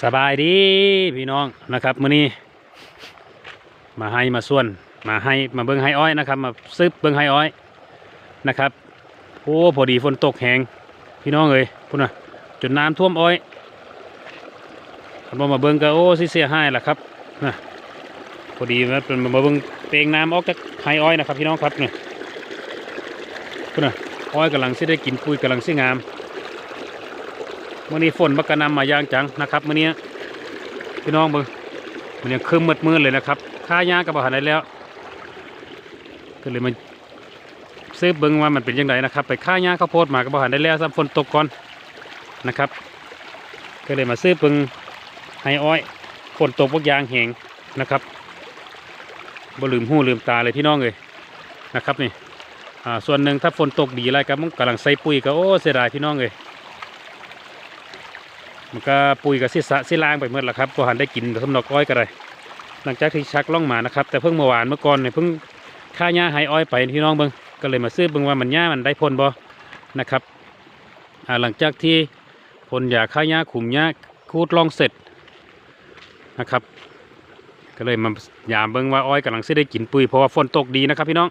สบายดีพี่น้องนะครับมื้อนี้ มาให้มาส่วนมาให้มาเบิ้งไฮอ้อยนะครับ มาซื้อเบิ้งไฮอ้อยนะครับโอ้พอดีฝนตกแหงพี่น้องเอ้ยพุ่นน่ะจนน้ำท่วมอ้อยคันบ่มาเบิ้งก็โอ้สิเสียหายล่ะครับนะพอดีมาเป็นมาเบิ้งเปลงน้ำออกจากไฮอ้อยนะครับพี่น้องครับเนี่ยพุ่นน่ะอ้อยกำลังสิได้กินปุ๋ยกำลังสิงาม มื่อนี้ฝนมักกระนำมาอย่างจังนะครับมื่อนี้พี่น้องเบิ่งมันยังคืมมืดมืดเลยนะครับค่าหญ้ากับอาหารได้แล้วก็เลยมาซื้อเบิ่งว่ามันเป็นยังไงนะครับ ไปค่าหญ้าข้าวโพดมากับอาหารได้แล้วซ้ำฝนตกก่อนนะครับ ก็เลยมาซื้อเบิ่งให้อ้อยฝนตกพวกยางแหงนะครับบ่ลืมหูลืมตาเลยพี่น้องเลยนะครับนี่อ่าส่วนหนึ่งถ้าฝนตกดีอะไรก็มันกำลังใส่ปุ๋ยก็โอ้เสียดายพี่น้องเลย มันก็ปุ๋ยกับสิสะสิล้างไปเมื่อละครับก็หันได้กินสำนอกอ้อยกันเลยหลังจากที่ชักล่องมานะครับ แต่เพิ่งเมื่อวานเมื่อก่อนเนี่ยเพิ่งค่าหญ้าหายอ้อยไปพี่น้องเบิ้งก็เลยมาซื้อเบิ้งว่ามันหญ้ามันได้ผลบ่นะครับอ่าหลังจากที่ผลยาค่าหญ้าขุมหญ้าคูดลองเสร็จนะครับ ก็เลยมายามเบิ้งว่าอ้อยกำลังสิได้กินปุ๋ยเพราะว่าฝนตกดีนะครับ พี่น้อง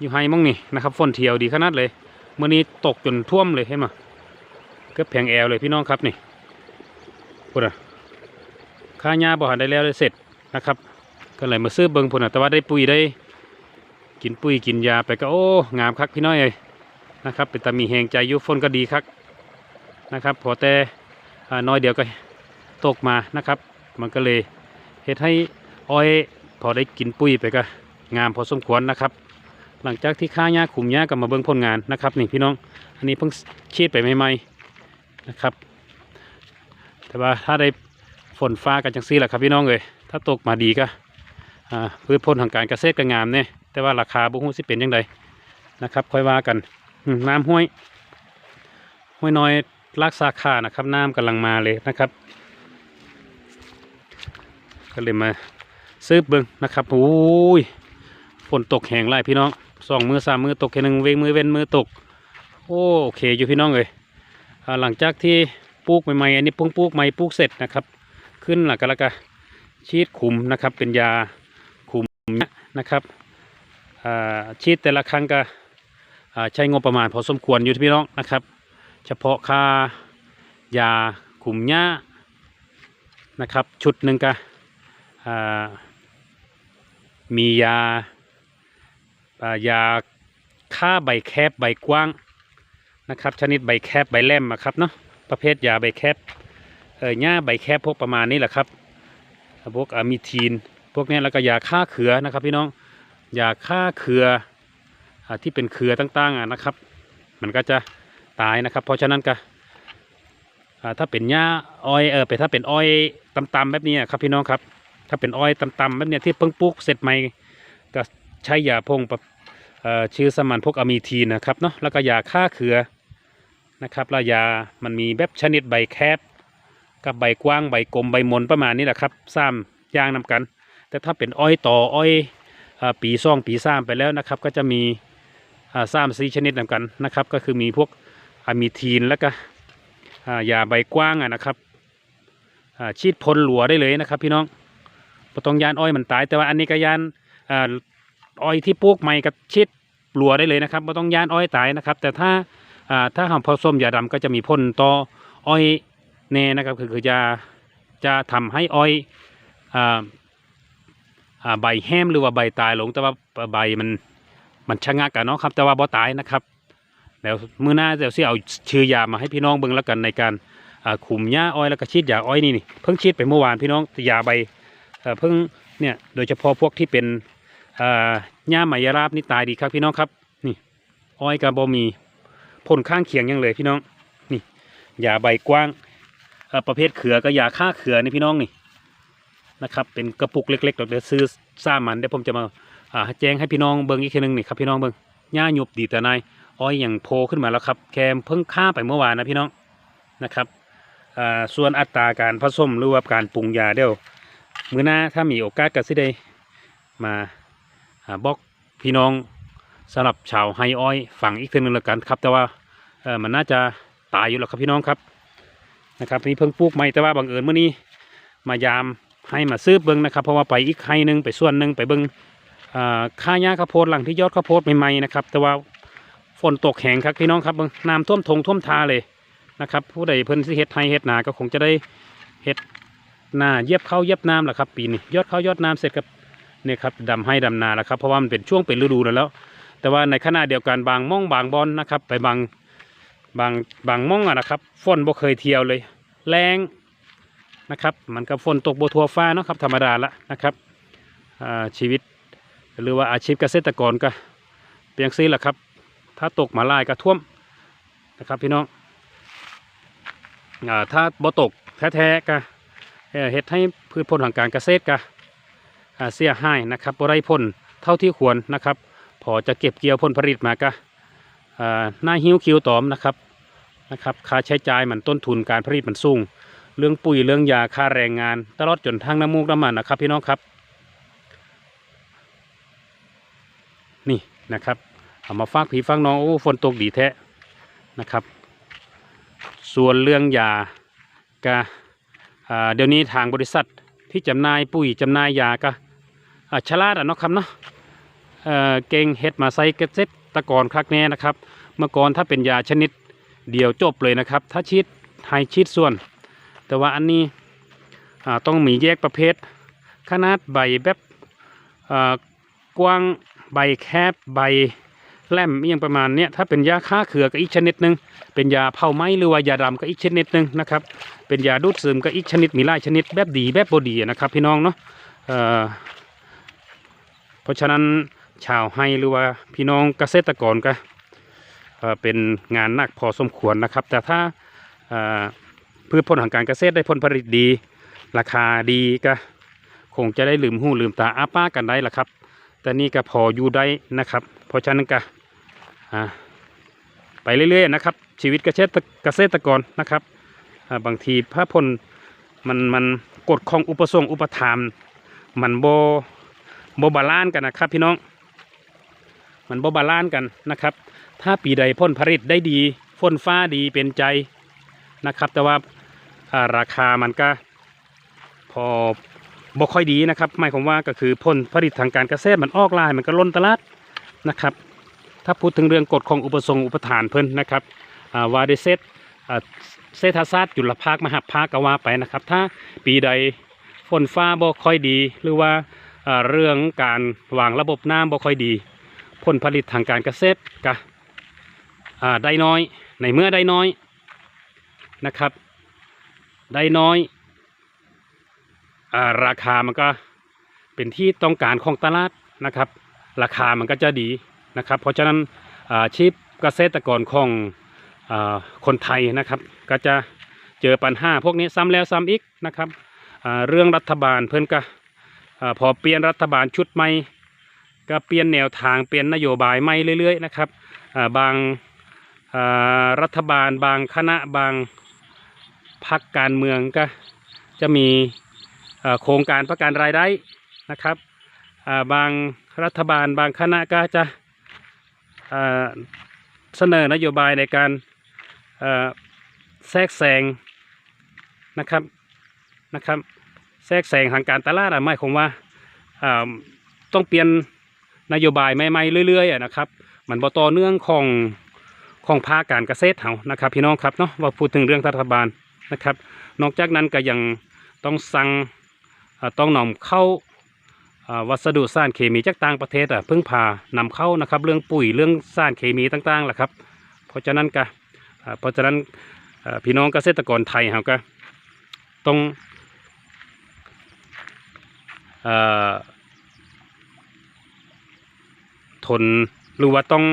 อยู่ไฮมั่งนี่นะครับฝนเที่ยวดีขนาดเลยเมื่อนี้ตกจนท่วมเลยเห็นไหมกือบแผงแอวเลยพี่น้องครับนี่ พุ่นอะค่าหญ้าบ่หันได้แล้วได้เสร็จนะครับ ก็เลยมาซื้อเบิงพุ่นอะแต่ว่าได้ปุ๋ยได้ กินปุ๋ยกินยาไปก็โอ้งามคักพี่น้อยเลยนะครับเป็นตามีแหงใจยุฝนก็ดีคักนะครับ พอแต่น้อยเดียวก็ตกมานะครับ มันก็เลยเฮ็ดให้อ้อยพอได้กินปุ๋ยไปก็งามพอสมควรนะครับ หลังจากที่ค่าหญ้าขุมหญ้ากับมาเบิ่งผลงานนะครับนี่พี่น้อง อันนี้เพิ่งชีดไปใหม่ๆนะครับ แต่ว่าถ้าได้ฝนฟ้ากันจังซี่แหละครับพี่น้องเลยถ้าตกมาดีก็อ่าพืชผลทางการเกษตรก็งามเนี่ยแต่ว่าราคาบุ้งสิเป็นยังไงนะครับ ค่อยว่ากันน้ำห้วยห้วยน้อยลากสาขานะครับ น้ำกำลังมาเลยนะครับ ก็เลยมาซื้อเบิ้งนะครับโอ้ยฝนตกแห้งไล่พี่น้องสองมือสามมือตกแค่หนึ่งเวงมือเว้นมือตกโอ้โอเคอยู่พี่น้องเลยหลังจากที่ ปลูกใหม่ๆอันนี้เพิ่งปลูกใหม่ปลูกเสร็จนะครับ ขึ้นหลักก็แล้วก็ชีดขุมนะครับ เป็นยาขุมนะครับอ่าชีดแต่ละครั้งก็อ่าใช้งบประมาณพอสมควรอยู่ที่พี่น้องนะครับ เฉพาะค่ายาขุมหญ้านะครับ ชุดหนึ่งก็อ่ามียาอ่ายาฆ่าใบแคบใบกว้างนะครับ ชนิดใบแคบใบแหลมอะครับเนาะ ประเภทยาใบแคบเออหญ้าใบแคบพวกประมาณนี้แหละครับพวกอะมิทีน พวกนี้แล้วก็ยาฆ่าเขือนะครับ พี่น้องยาฆ่าเขืออที่เป็นเขือต่างๆนะครับ มันก็จะตายนะครับ เพราะฉะนั้นก็ถ้าเป็นหญ้าอ้อยเออไปถ้าเป็นอ้อยตำๆแบบนี้ครับพี่น้องครับ ถ้าเป็นอ้อยตำๆแบบนี้ที่เพิ่งปลูกเสร็จใหม่ก็ใช้ยาพงประชื่อสมันพวกอะมิทีนนะครับเนาะแล้วก็ยาฆ่าเขือ นะครับแล้วยามันมีแบบชนิดใบแคบกับใบกว้างใบกลมใบมนประมาณนี้แหละครับซ้ำย่างนำกัน แต่ถ้าเป็นอ้อยต่ออ้อยปีซ่องปีซ้ำไปแล้วนะครับ ก็จะมีอ่าซ้ำสีชนิดนำกันนะครับ ก็คือมีพวกอะมิทีนแล้วก็ยาใบกว้างนะครับอ่าฉีดพ่นหลัวได้เลยนะครับ พี่น้องบ่ต้องยานอ้อยมันตาย แต่ว่าอันนี้ก็ยานอ้อยที่ปลูกใหม่กับฉีดหลัวได้เลยนะครับบ่ต้องยานอ้อยตายนะครับ แต่ถ้า อ่าถ้าหำผสมยาดำก็จะมีพ่นต่ออ้อยแน่นะครับคือคือจะจะทำให้อ้อยอ่าอ่าใบแห้มหรือว่าใบตายลงแต่ว่าใบมันมันชะงักกันเนาะครับแต่ว่าบ่ตายนะครับแล้วมื้อหน้าเดี๋ยวสิเอาชื่อยามาให้พี่น้องเบิ่งแล้วกันในการขุมหญ้าอ้อยแล้วก็ฉีดยาอ้อยนี่นี่เพิ่งฉีดไปเมื่อวานพี่น้องแต่ยาใบเพิ่งเนี่ยโดยเฉพาะพวกที่เป็นหญ้าไหมยราบนี่ตายดีครับพี่น้องครับนี่อ้อยกับบ่มี ผลข้างเคียงยังเลยพี่น้องนี่ยาใบกว้างประเภทเขือก็ยาฆ่าเขือนี่พี่น้องนี่นะครับเป็นกระปุกเล็กๆเดี๋ยวซื้อซ่ามันเดี๋ยวผมจะมาแจ้งให้พี่น้องเบิ้งอีกทีหนึงนี่ครับพี่น้องเบิ้งหญ้าหยุบดีแต่นายอ้อยอย่างโพขึ้นมาแล้วครับแคมเพิ่งฆ่าไปเมื่อวานนะพี่น้องนะครับส่วนอัตราการผสมหรือว่าการปรุงยาเดี๋ยวมื้อหน้าถ้ามีโอกาสก็สิได้มาบอกพี่น้อง สำหรับชาวไฮอ้อยฝั่งอีกทีหนึงแล้วกันครับ แต่ว่ามันน่าจะตายอยู่แล้วครับพี่น้องครับนะครับนี่เพิ่งปลูกใหม่แต่ว่าบังเอิญเมื่อนี้มายามให้มาซื้อเบิ้งนะครับ เพราะว่าไปอีกไฮนึงไปส่วนหนึ่งไปเบิ้งอ่าค่าหญ้าข้าวโพดหลังที่ยอดข้าวโพดใหม่ๆนะครับ แต่ว่าฝนตกแห้งครับพี่น้องครับน้ำท่วมทงท่วมทาเลยนะครับ ผู้ใดเพิ่นสิเฮ็ดไฮเฮ็ดนาก็คงจะได้เฮ็ดนาเย็บข้าวเย็บน้ำแหละครับปีนี้ยอดข้าวยอดน้ำเสร็จกับเนี่ยครับดำให้ดำนาแล้วครับเพราะว่ามันเป็นช่วงเป็นฤดูแล้ว แต่ว่าในขณะเดียวกันบางม่องบางบอนนะครับ ไปบางบางบางม่องอะนะครับฝนบ่เคยเที่ยวเลย แรงนะครับ มันก็ฝนตกบทัวฟ้าเนาะครับธรรมดาละนะครับชีวิตหรือว่าอาชีพเกษตรกรก็เพียงซีแหละครับ ถ้าตกมาลายก็ท่วมนะครับพี่น้องอถ้าบ่ตกแท้ๆก็เอ่อเฮ็ดให้พืชผลทางการเกษตรก็เสียหายนะครับบ่ได้ผลเท่าที่ควรนะครับ พอจะเก็บเกี่ยวผลผลิตมาก็อ่าหน้าหิ้วคิวตอมนะครับนะครับ ค่าใช้จ่ายมันต้นทุนการผลิตมันสูง เรื่องปุ๋ยเรื่องยาค่าแรงงาน ตลอดจนทางน้ำมูกน้ำมันนะครับพี่น้องครับ นี่นะครับเอามาฝากผีฟังน้องโอ้ฝนตกดีแท้นะครับ ส่วนเรื่องยากะเดี๋ยวนี้ทางบริษัทที่จำหน่ายปุ๋ยจำหน่ายยาก็อ่าฉลาดอะเนาะครับเนาะ เก่งเฮ็ดมาใส่เกษตรกรครักแน่นะครับ เมื่อก่อนถ้าเป็นยาชนิดเดียวจบเลยนะครับ ถ้าชีดให้ชีดส่วน แต่ว่าอันนี้ต้องมีแยกประเภท ขนาดใบแบบกว้างใบแคบใบแหลมอหยังประมาณเนี้ยถ้าเป็นยาฆ่าเขือก็อีกชนิดหนึ่งเป็นยาเผาไหมหรือว่ายาดำก็อีกชนิดหนึ่งนะครับ เป็นยาดูดซึมก็อีกชนิดมีหลายชนิดแบบดีแบบบดีนะครับพี่น้องเนาะเเพราะฉะนั้น ชาวไฮหรือว่าพี่น้องเกษตรกรก็เป็นงานหนักพอสมควรนะครับ แต่ถ้าเอ่อพืชผลทางการเกษตรได้ผลผลิตดี ราคาดีก็คงจะได้ลืมหูลืมตาอาป้ากันได้ละครับ แต่นี่ก็พออยู่ได้นะครับ เพราะฉะนั้นก็ไปเรื่อยๆนะครับ ชีวิตเกษตรเกษตรกรนะครับาบางทีพระพลมันมันกฎของอุปสงค์อุปทานมันโบโบบาลานกันนะครับพี่น้อง มันโบบาลานกันนะครับ ถ้าปีใดผลผลิตได้ดีฝนฟ้าดีเป็นใจนะครับ แต่ว่าาราคามันก็พอบ่ค่อยดีนะครับ หมายความว่าก็คือผลผลิตทางการเกษตรมันออกลายมันก็ล้นตลาดนะครับ ถ้าพูดถึงเรื่องกฎของอุปสงค์อุปทานเพิ่นนะครับอ่าวาเดเซตเศรษฐศาสตร์จุลภาคมหาภาคก็ว่าไปนะครับ ถ้าปีใดฝนฟ้าบ่ค่อยดี หรือว่าอ่าเรื่องการวางระบบน้ำบ่ค่อยดี ผลผลิตทางการเกษตรก็ได้น้อยในเมื่อได้น้อยนะครับ ได้น้อยอราคามันก็เป็นที่ต้องการของตลาดนะครับ ราคามันก็จะดีนะครับ เพราะฉะนั้นอาชีพเกษตรกรของอคนไทยนะครับ ก็จะเจอปัญหาพวกนี้ซ้ำแล้วซ้ำอีกนะครับเรื่องรัฐบาลเพื่อนก็พอเปลี่ยนรัฐบาลชุดใหม่ ก็เปลี่ยนแนวทางเปลี่ยนนโยบายใหม่เรื่อย ๆ นะครับบางรัฐบาลบางคณะบางพักการเมืองก็จะมีโครงการประกันรายได้นะครับบางรัฐบาลบางคณะก็จะเสนอนโยบายในการแทรกแซงนะครับนะครับ แทรกแซงทางการตลาดอะหมายความว่าต้องเปลี่ยน นโยบายใหม่ๆเรื่อยๆนะครับมันบ่ต่อเนื่องของของภาคการเกษตรเฮานะครับ พี่น้องครับเนาะว่าพูดถึงเรื่องรัฐบาลนะครับ นอกจากนั้นก็ยังต้องสั่งต้องนำเข้าวัสดุสารเคมีจากต่างประเทศอะเพิ่งพานำเข้านะครับ เรื่องปุ๋ยเรื่องสารเคมีต่างๆแหละครับ เพราะฉะนั้นก็เพราะฉะนั้นพี่น้องเกษตรกรไทยเราก็ต้องเอ่อ ทนหรือว่าต้อง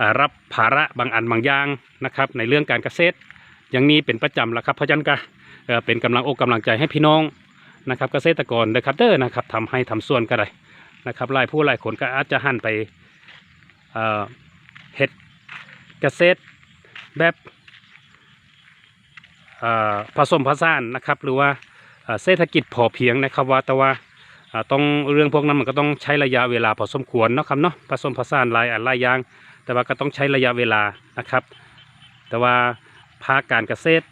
อรับภาระบางอันบางอย่างนะครับ ในเรื่องการเกษตรอย่างนี้เป็นประจำแล้วครับเพราะฉะนั้นก็เป็นกำลังอกกำลังใจให้พี่น้องนะครับเกษตรกรนะครับเด้อนะครับทำให้ทำส่วนก็ได้นะครับหลายผู้หลายคนก็อาจจะหันไปเอ่อเฮ็ดเกษตรแบบผสมผสานนะครับ หรือว่าเศรษฐกิจพอเพียงนะครับว่าแต่ว่า ต้องเรื่องพวกนั้นมันก็ต้องใช้ระยะเวลาพอสมควรเนาะครับเนาะผสมผสานลายอันลายยาง แต่ว่าก็ต้องใช้ระยะเวลานะครับ แต่ว่าภาคการเกษตร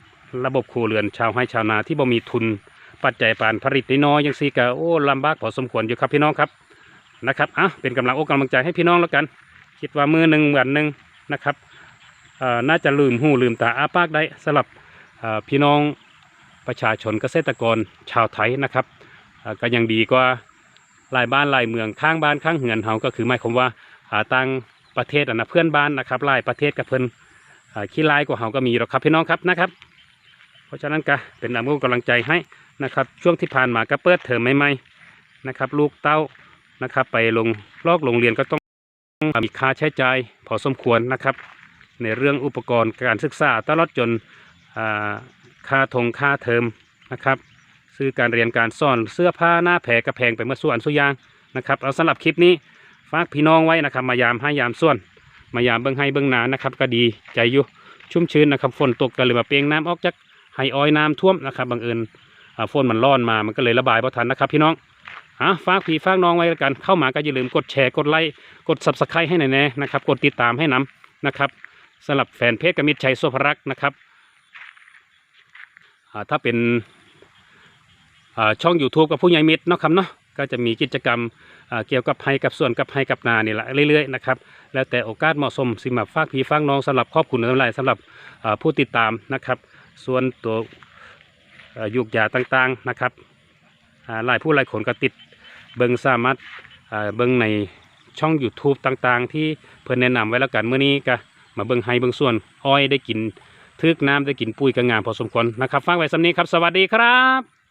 ระบบครัวเรือนชาวไร่ชาวนาที่บ่มีทุนปัจจัยปานผลิตน้อยๆยังซี่ก็โอ้ลำบากพอสมควรอยู่ครับพี่น้องครับนะครับอะเป็นกำลังอกกำลังใจให้พี่น้องแล้วกัน คิดว่ามือหนึ่งวันหนึ่งนะครับเออน่าจะลืมหูลืมตาอาปากได้สำหรับพี่น้องประชาชนเกษตรกรชาวไทยนะครับ ก็ยังดีกว่าหลายบ้านหลายเมืองข้างบ้านข้างเหือนเฮาก็คือหมายความว่าหาต่างประเทศนะเพื่อนบ้านนะครับหลายประเทศกับเพิ่อ่อขี้ลายกว่าเฮาก็มีหรอกครับพี่น้องครับนะครับ เพราะฉะนั้นก็เป็นอำนุกำลังใจให้นะครับ ช่วงที่ผ่านมาก็เปิดเทอมใหม่ๆนะครับ ลูกเต้านะครับ ไปลงลอกโรงเรียนก็ต้องมีค่าใช้จ่ายพอสมควรนะครับ ในเรื่องอุปกรณ์การศึกษาตลอดจนค่าทงค่าเทอมนะครับ ซื้อการเรียนการสอนเสื้อผ้าหน้าแผลกระแพงไปเมื่อส่วนสุยางนะครับเอาสำหรับคลิปนี้ฝากพี่น้องไว้นะครับมายามให้ยามส่วน มายามเบิ้องให้เบิ้องหนานะครับก็ดีใจอยู่ชุ่มชื้นนะครับฝนตกก็เลยมาเปียงน้ำออกจากไห้อ้อยน้ำท่วมนะครับบังเอิญฝนมันร้อนมามันก็เลยระบายพอทันนะครับ พี่น้องอะฝากพี่ฝากน้องไว้กันเข้ามาก็อย่าลืมกดแชร์กดไลค์กด subscribe ให้หน่อยแน่นะครับกดติดตามให้นํนะครับสำหรับแฟนเพจกมิตรชัยโซภรักษ์นะครับถ้าเป็น ช่อง YouTube กับผู้ใหญ่มิตรเนาะครับเนาะก็จะมีกิจกรรมเกี่ยวกับไฮกับส่วนกับไฮกับนานี่แหละเรื่อยๆนะครับแล้วแต่โอกาสเหมาะสมสิมาฝากพี่ฝากน้องสำหรับครอบครัวทั้งหลายสำหรับผู้ติดตามนะครับ ส่วนตัวยุกยาต่างๆนะครับอ่าหลายผู้หลายคนก็ติดเบิงสามารถเบิงในช่อง YouTube ต่างๆ ที่เพื่อนแนะนำไว้แล้วกันเมื่อนี้ก็มาเบิงไฮเบิงส่วนอ้อยได้กินทึกน้ำได้กินปุ๋ยกระงามพอสมควรนะครับฝากไว้สำนี้ครับ สวัสดีครับ